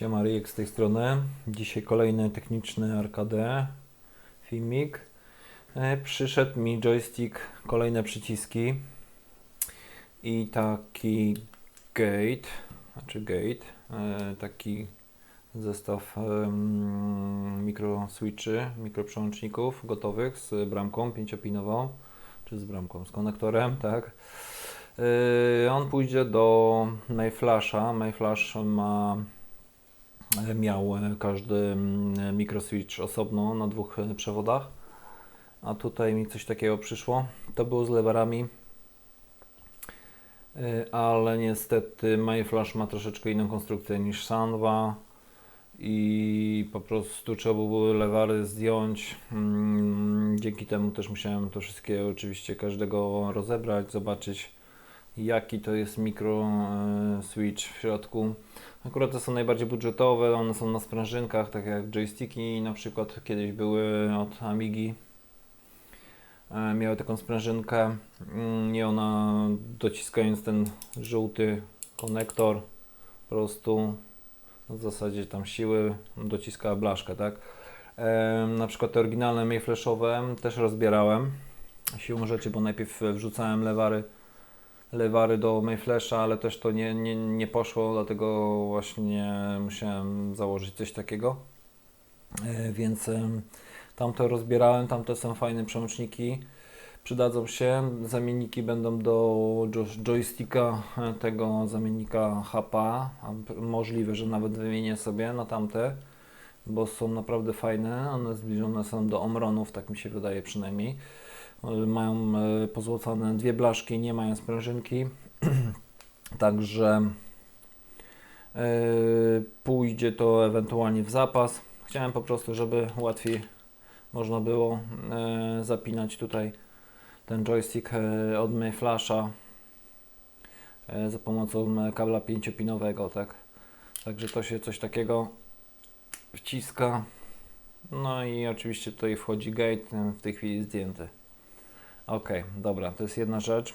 Siema Ryjek z tej strony. Dzisiaj kolejny techniczny arcade filmik. E, Przyszedł mi joystick, kolejne przyciski i taki gate, znaczy gate, e, taki zestaw mikro switchy, mikroprzełączników gotowych z bramką pięciopinową, czy z bramką, z konektorem, tak. E, On pójdzie do Mayflasha. Mayflash ma miał e, każdy mm, mikroswitch osobno na dwóch e, przewodach, a tutaj mi coś takiego przyszło. To było z lewarami, E, ale niestety MyFlash ma troszeczkę inną konstrukcję niż Sanwa i po prostu trzeba było lewary zdjąć. Mm, Dzięki temu też musiałem to wszystkie oczywiście każdego rozebrać, zobaczyć jaki to jest mikro e, switch w środku. Akurat te są najbardziej budżetowe, one są na sprężynkach, tak jak joysticki na przykład kiedyś były od Amigi. E, Miały taką sprężynkę mm, i ona dociskając ten żółty konektor po prostu w zasadzie tam siły dociskała blaszkę, tak? E, Na przykład te oryginalne Mayflashowe też rozbierałem siłą rzeczy, bo najpierw wrzucałem lewary lewary do Mayflasha, ale też to nie, nie, nie poszło, dlatego właśnie musiałem założyć coś takiego. E, Więc tamte rozbierałem, tamte są fajne przełączniki. Przydadzą się. Zamienniki będą do jo- joysticka e, tego zamiennika HPA. a p- Możliwe, że nawet wymienię sobie na tamte, bo są naprawdę fajne. One zbliżone są do Omronów, tak mi się wydaje przynajmniej. Mają e, pozłocone dwie blaszki, nie mają sprężynki. Także e, pójdzie to ewentualnie w zapas. Chciałem po prostu, żeby łatwiej można było e, zapinać tutaj ten joystick od Mayflasha e, za pomocą kabla pięciopinowego, tak. Także to się coś takiego wciska. No i oczywiście tutaj wchodzi gate, w tej chwili zdjęty. Ok, dobra, to jest jedna rzecz.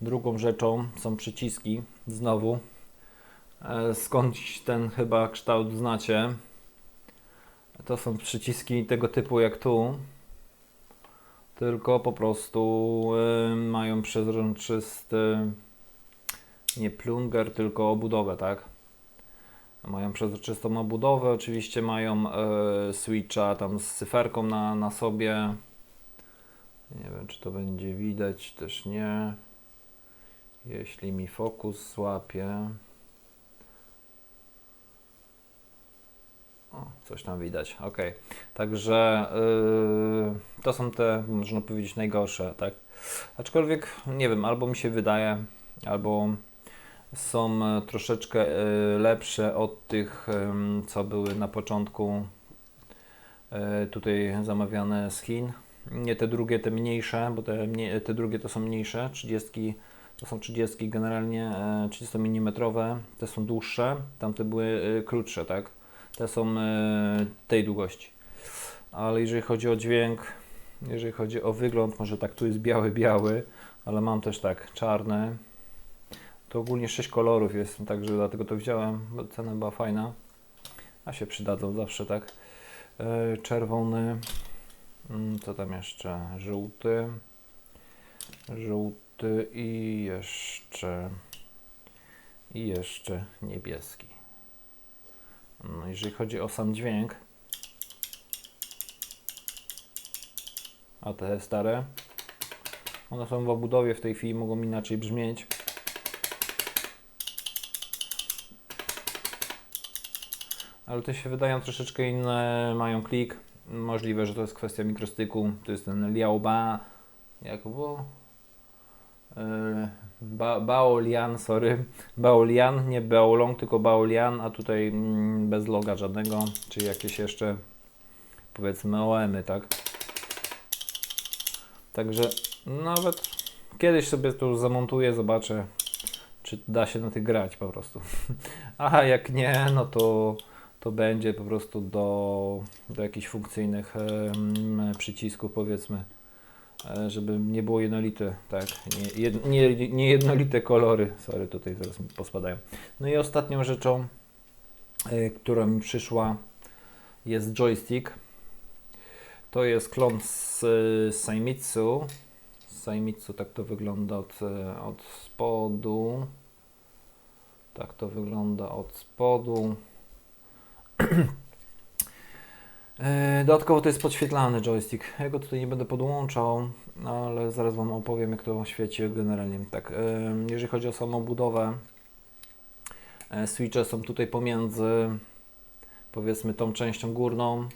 Drugą rzeczą są przyciski, znowu. E, Skądś ten chyba kształt znacie. To są przyciski tego typu jak tu, tylko po prostu y, mają przezroczysty nie plunger, tylko obudowę, tak? Mają przezroczystą obudowę, oczywiście mają y, switcha tam z cyferką na, na sobie. Nie wiem, czy to będzie widać, też nie. Jeśli mi fokus złapie. O, coś tam widać, ok. Także yy, to są te, można powiedzieć, najgorsze, tak? Aczkolwiek, nie wiem, albo mi się wydaje, albo są e, troszeczkę e, lepsze od tych, em, co były na początku e, tutaj zamawiane z Chin. Nie te drugie, te mniejsze, bo te, mnie- te drugie to są mniejsze, 30, to są 30 generalnie, e, 30 mm, te są dłuższe, tamte były e, krótsze, tak? Te są e, tej długości. Ale jeżeli chodzi o dźwięk, jeżeli chodzi o wygląd, może tak tu jest biały, biały, ale mam też tak czarne. To ogólnie 6 kolorów jest, także dlatego to wziąłem, bo cena była fajna. A się przydadzą zawsze, tak. E, czerwony, co tam jeszcze? Żółty, żółty i jeszcze i jeszcze niebieski. No, jeżeli chodzi o sam dźwięk, a te stare, one są w obudowie w tej chwili, mogą inaczej brzmieć. Ale te się wydają troszeczkę inne, mają klik. Możliwe, że to jest kwestia mikrostyku. To jest ten Liaoba, jak było? Yy, Ba Baolian, sorry. Baolian, nie Baolong, tylko Baolian, a tutaj mm, bez loga żadnego, czyli jakieś jeszcze powiedzmy OM-y, tak? Także nawet kiedyś sobie tu zamontuję, zobaczę, czy da się na tych grać po prostu. A jak nie, no to, to będzie po prostu do, do jakichś funkcyjnych przycisków, powiedzmy e, żeby nie było jednolite, tak, nie, nie, nie jednolite kolory, sorry, tutaj zaraz mi pospadają. No i ostatnią rzeczą y, która mi przyszła, jest joystick. To jest klon z y, Saimitsu. Saimitsu tak to wygląda od, od spodu. Tak to wygląda od spodu. E, Dodatkowo to jest podświetlany joystick. Ja go tutaj nie będę podłączał, ale zaraz Wam opowiem, jak to świeci generalnie. Tak, e, jeżeli chodzi o samą budowę, e, switche są tutaj pomiędzy, powiedzmy, tą częścią górną.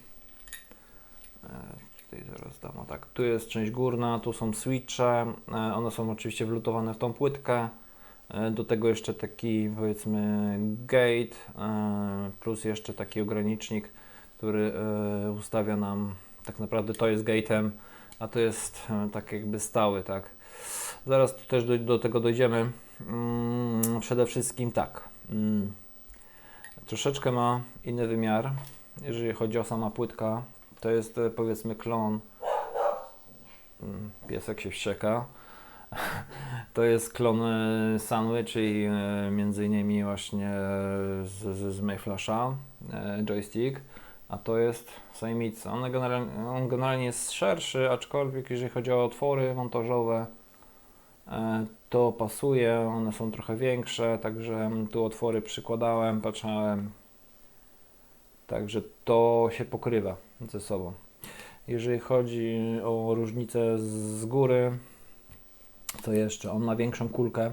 Tutaj zaraz dam, o tak, tu jest część górna, tu są switche, one są oczywiście wlutowane w tą płytkę. E, Do tego jeszcze taki, powiedzmy, gate, e, plus jeszcze taki ogranicznik, który e, ustawia nam, tak naprawdę to jest gate'em, a to jest tak jakby stały, tak. Zaraz tu też do, do tego dojdziemy. Mm, przede wszystkim tak. Mm, troszeczkę ma inny wymiar, jeżeli chodzi o sama płytka. To jest powiedzmy klon. Mm, Piesek się wścieka. To jest klon e, Sunwy, czyli e, między innymi właśnie e, z, z, z Mayflasha joystick, a to jest Saimitsu. On generalnie, on generalnie jest szerszy, aczkolwiek jeżeli chodzi o otwory montażowe, to pasuje, one są trochę większe, także tu otwory przykładałem, patrzałem, także to się pokrywa ze sobą. Jeżeli chodzi o różnicę z góry, co jeszcze? On ma większą kulkę.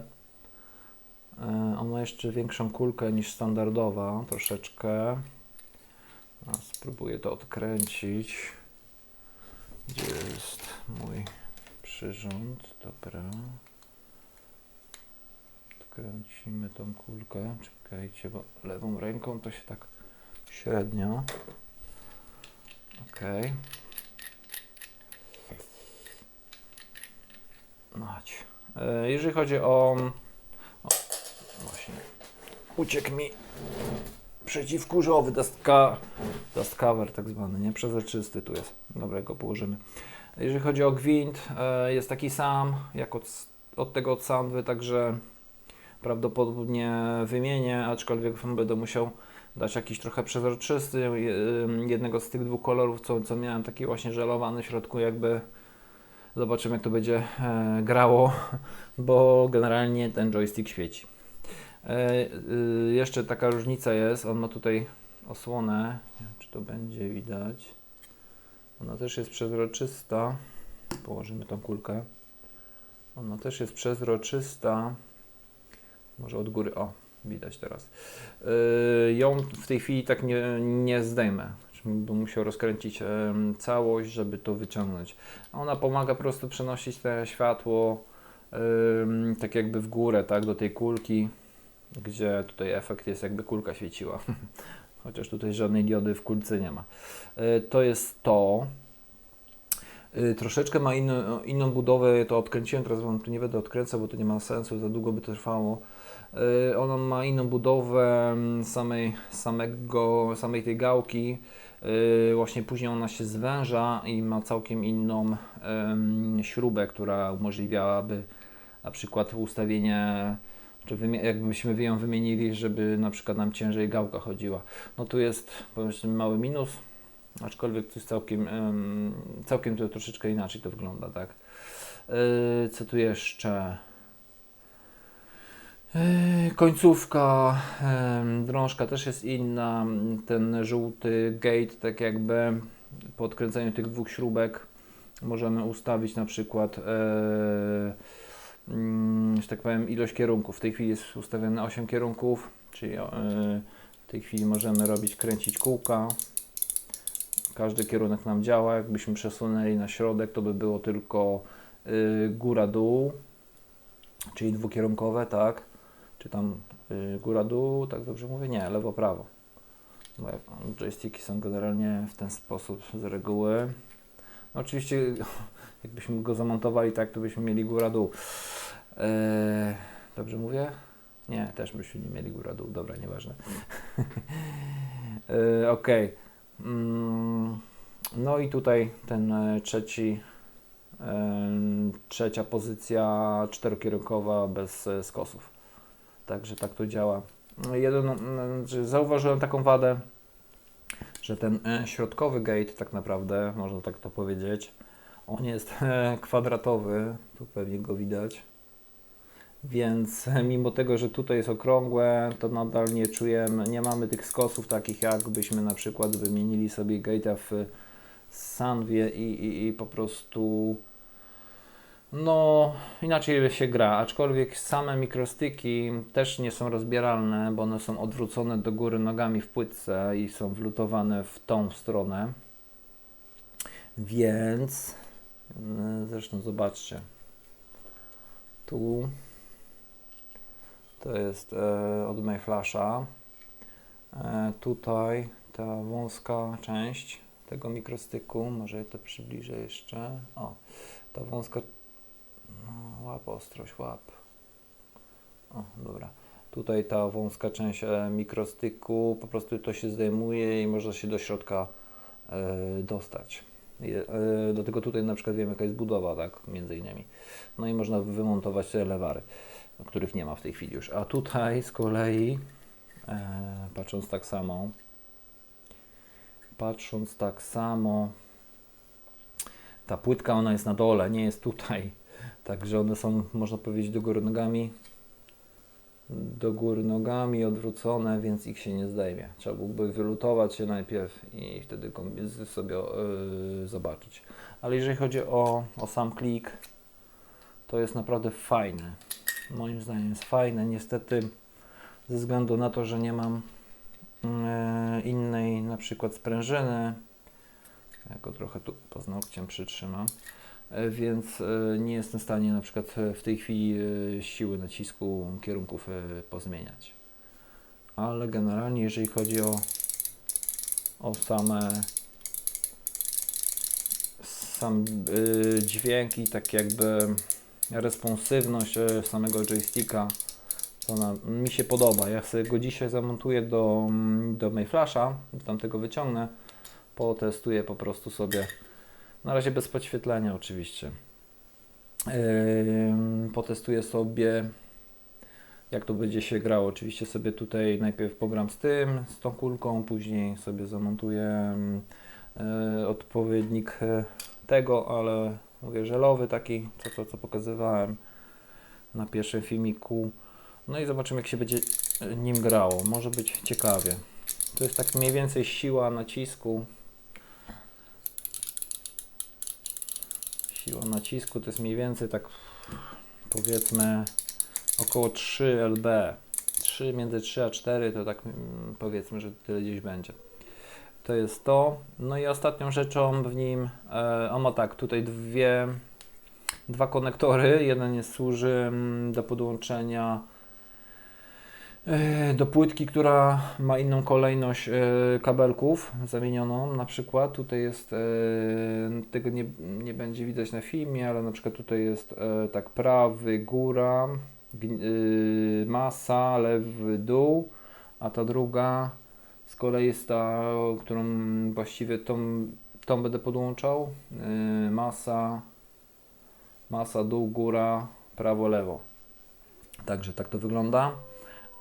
E, On ma jeszcze większą kulkę niż standardowa, troszeczkę. A spróbuję to odkręcić. Gdzie jest mój przyrząd? Dobra. Odkręcimy tą kulkę. Czekajcie, bo lewą ręką to się tak średnio. Okej. Mać. E, Jeżeli chodzi o, o. Właśnie. Uciekł mi przeciwkurzowy dust, ca- dust cover, tak zwany, nie? Przezroczysty tu jest. Dobra, go położymy. Jeżeli chodzi o gwint, e, jest taki sam jak od, od tego od Sandwy, także prawdopodobnie wymienię, aczkolwiek będę musiał dać jakiś trochę przezroczysty, je- jednego z tych dwóch kolorów, co, co miałem, taki właśnie żelowany w środku jakby. Zobaczymy jak to będzie e, grało, bo generalnie ten joystick świeci. E, y, jeszcze taka różnica jest, on ma tutaj osłonę, nie wiem, czy to będzie widać. Ona też jest przezroczysta. Położymy tą kulkę. Ona też jest przezroczysta. Może od góry, o, widać teraz. Yy, ją w tej chwili tak nie, nie zdejmę. Bym musiał rozkręcić całość, żeby to wyciągnąć. Ona pomaga po prostu przenosić te światło tak jakby w górę, tak, do tej kulki, gdzie tutaj efekt jest jakby kulka świeciła. Chociaż tutaj żadnej diody w kulce nie ma. Yy, to jest to. Yy, Troszeczkę ma inną, inną budowę, to odkręciłem, teraz Wam tu nie będę odkręcał, bo to nie ma sensu, za długo by to trwało. Yy, Ona ma inną budowę samej, samego, samej tej gałki. Yy, Właśnie później ona się zwęża i ma całkiem inną śrubę, która umożliwiałaby na przykład ustawienie, czy jakbyśmy ją wymienili, żeby na przykład nam ciężej gałka chodziła. No tu jest powiedzmy mały minus, aczkolwiek to jest całkiem, em, całkiem to troszeczkę inaczej to wygląda, tak. Yy, Co tu jeszcze? Yy, Końcówka, drążka też jest inna. Ten żółty gate, tak jakby po odkręceniu tych dwóch śrubek możemy ustawić na przykład, e, mm, że tak powiem, ilość kierunków. W tej chwili jest ustawione 8 kierunków, czyli e, w tej chwili możemy robić, kręcić kółka. Każdy kierunek nam działa. Jakbyśmy przesunęli na środek, to by było tylko y, góra-dół, czyli dwukierunkowe, tak? Czy tam y, góra-dół, tak dobrze mówię? Nie, lewo-prawo. Joysticki są generalnie w ten sposób z reguły. No oczywiście, jakbyśmy go zamontowali tak, to byśmy mieli góra-dół. Eee, dobrze mówię? Nie, też byśmy nie mieli góra-dół. Dobra, nieważne. eee, Okej. Mm, No i tutaj ten e, trzeci, trzecia pozycja czterokierunkowa bez e, skosów. Także tak to działa. jeden, mm, zauważyłem taką wadę, że ten e, środkowy gate tak naprawdę, można tak to powiedzieć, on jest e, kwadratowy, tu pewnie go widać. Więc e, mimo tego, że tutaj jest okrągłe, to nadal nie czujemy, nie mamy tych skosów takich, jakbyśmy na przykład wymienili sobie gate'a w Sanwie i, i, i po prostu no inaczej się gra, aczkolwiek same mikrostyki też nie są rozbieralne, bo one są odwrócone do góry nogami w płytce i są wlutowane w tą stronę. Więc e, zresztą zobaczcie. Tu to jest e, od Mayflasha. E, tutaj ta wąska część tego mikrostyku, może to przybliżę jeszcze. O, ta wąska łap ostrość, łap. O, dobra. Tutaj ta wąska część e, mikrostyku, po prostu to się zdejmuje i można się do środka e, dostać. E, tego tutaj na przykład wiemy jaka jest budowa, tak, między innymi. No i można wymontować te lewary, których nie ma w tej chwili już. A tutaj z kolei, e, patrząc tak samo, patrząc tak samo, ta płytka ona jest na dole, nie jest tutaj. Także one są, można powiedzieć, do góry nogami. Do góry nogami odwrócone, więc ich się nie zdejmie. Trzeba byłoby wylutować je najpierw i wtedy sobie yy, zobaczyć. Ale jeżeli chodzi o, o sam klik, to jest naprawdę fajne. Moim zdaniem jest fajne. Niestety, ze względu na to, że nie mam yy, innej na przykład sprężyny, ja go trochę tu paznokciem przytrzymam, więc e, nie jestem w stanie na przykład e, w tej chwili e, siły nacisku kierunków e, pozmieniać. Ale generalnie jeżeli chodzi o, o same sam i tak jakby responsywność e, samego joysticka, to mi się podoba. Ja sobie go dzisiaj zamontuję do, do Mayflasha, tamtego wyciągnę potestuję po prostu sobie. Na razie bez podświetlenia oczywiście. Yy, potestuję sobie jak to będzie się grało. Oczywiście sobie tutaj najpierw pogram z tym, z tą kulką, później sobie zamontuję yy, odpowiednik yy, tego, ale mówię żelowy taki, co, co, co pokazywałem na pierwszym filmiku. No i zobaczymy jak się będzie yy, nim grało. Może być ciekawie. To jest tak mniej więcej siła nacisku. Siła nacisku to jest mniej więcej tak powiedzmy około 3 lb. 3 między 3 a 4 to tak mm, powiedzmy, że tyle gdzieś będzie. To jest to. No i ostatnią rzeczą w nim, e, ma tak, tutaj dwie, dwa konektory. Jeden jest służy mm, do podłączenia do płytki, która ma inną kolejność e, kabelków zamienioną. Na przykład tutaj jest, e, tego nie, nie będzie widać na filmie, ale na przykład tutaj jest e, tak prawy góra, masa, lewy dół, a ta druga z kolei jest ta, którą właściwie tą, tą będę podłączał. Masa, masa, dół, góra, prawo, lewo. Także tak to wygląda.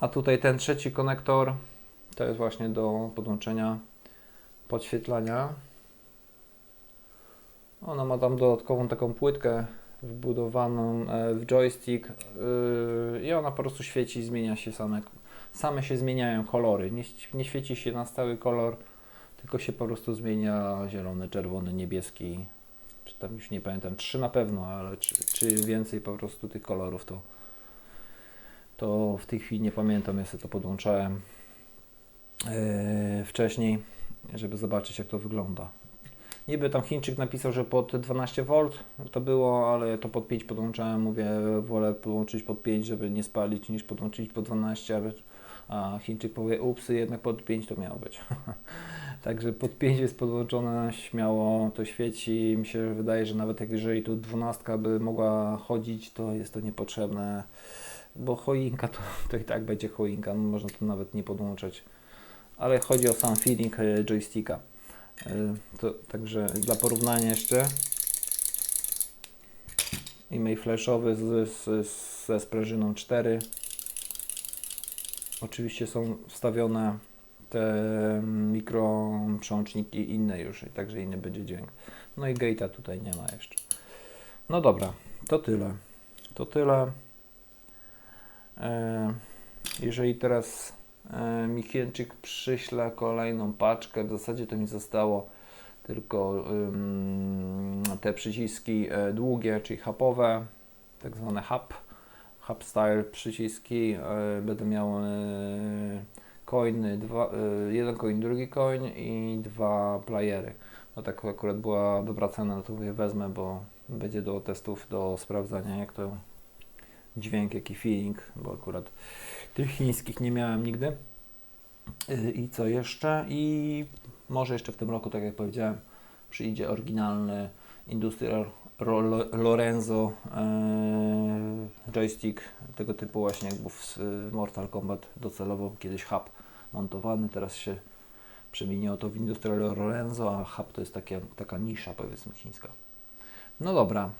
A tutaj ten trzeci konektor to jest właśnie do podłączenia podświetlania. Ona ma tam dodatkową taką płytkę wbudowaną e, w joystick yy, i ona po prostu świeci, zmienia się same, same się zmieniają kolory. Nie, nie świeci się na stały kolor, tylko się po prostu zmienia zielony, czerwony, niebieski. Czy tam już nie pamiętam, trzy na pewno, ale czy, czy więcej po prostu tych kolorów to to w tej chwili nie pamiętam, ja sobie to podłączałem yy, wcześniej, żeby zobaczyć jak to wygląda. Niby tam Chińczyk napisał, że pod 12V to było, ale to pod 5 podłączałem, mówię, wolę podłączyć pod 5, żeby nie spalić, niż podłączyć pod 12, a, a Chińczyk powie, upsy, jednak pod 5 to miało być. Także pod 5 jest podłączone, śmiało to świeci. Mi się wydaje, że nawet jak jeżeli tu 12 by mogła chodzić, to jest to niepotrzebne bo choinka to, to i tak będzie choinka, no można to nawet nie podłączać. Ale chodzi o sam feeling e, joysticka. E, To, także dla porównania jeszcze e-mail flashowy z, z, ze sprężyną 4 Oczywiście są wstawione te mikro przełączniki inne już, także inny będzie dźwięk. No i gate'a tutaj nie ma jeszcze. No dobra, to tyle. To tyle. E, jeżeli teraz e, Michielczyk przyśle kolejną paczkę, w zasadzie to mi zostało tylko te przyciski e, długie, czyli hubowe, tak zwane hub, hub style przyciski. Będę miał coiny, dwa, jeden coin, drugi coin i dwa playery. No tak akurat była dobra cena, to je wezmę, bo będzie do testów, do sprawdzania jak to dźwięk, jaki feeling, bo akurat tych chińskich nie miałem nigdy. Y, I co jeszcze? I może jeszcze w tym roku, tak jak powiedziałem, przyjdzie oryginalny Industrial Lorenzo e, joystick tego typu właśnie jak był w Mortal Kombat docelowo kiedyś hub montowany, teraz się przemieniło to w Industrial Lorenzo, a hub to jest takie, taka nisza powiedzmy chińska. No dobra,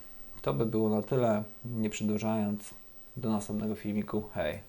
to by było na tyle, nie przedłużając, do następnego filmiku, hej!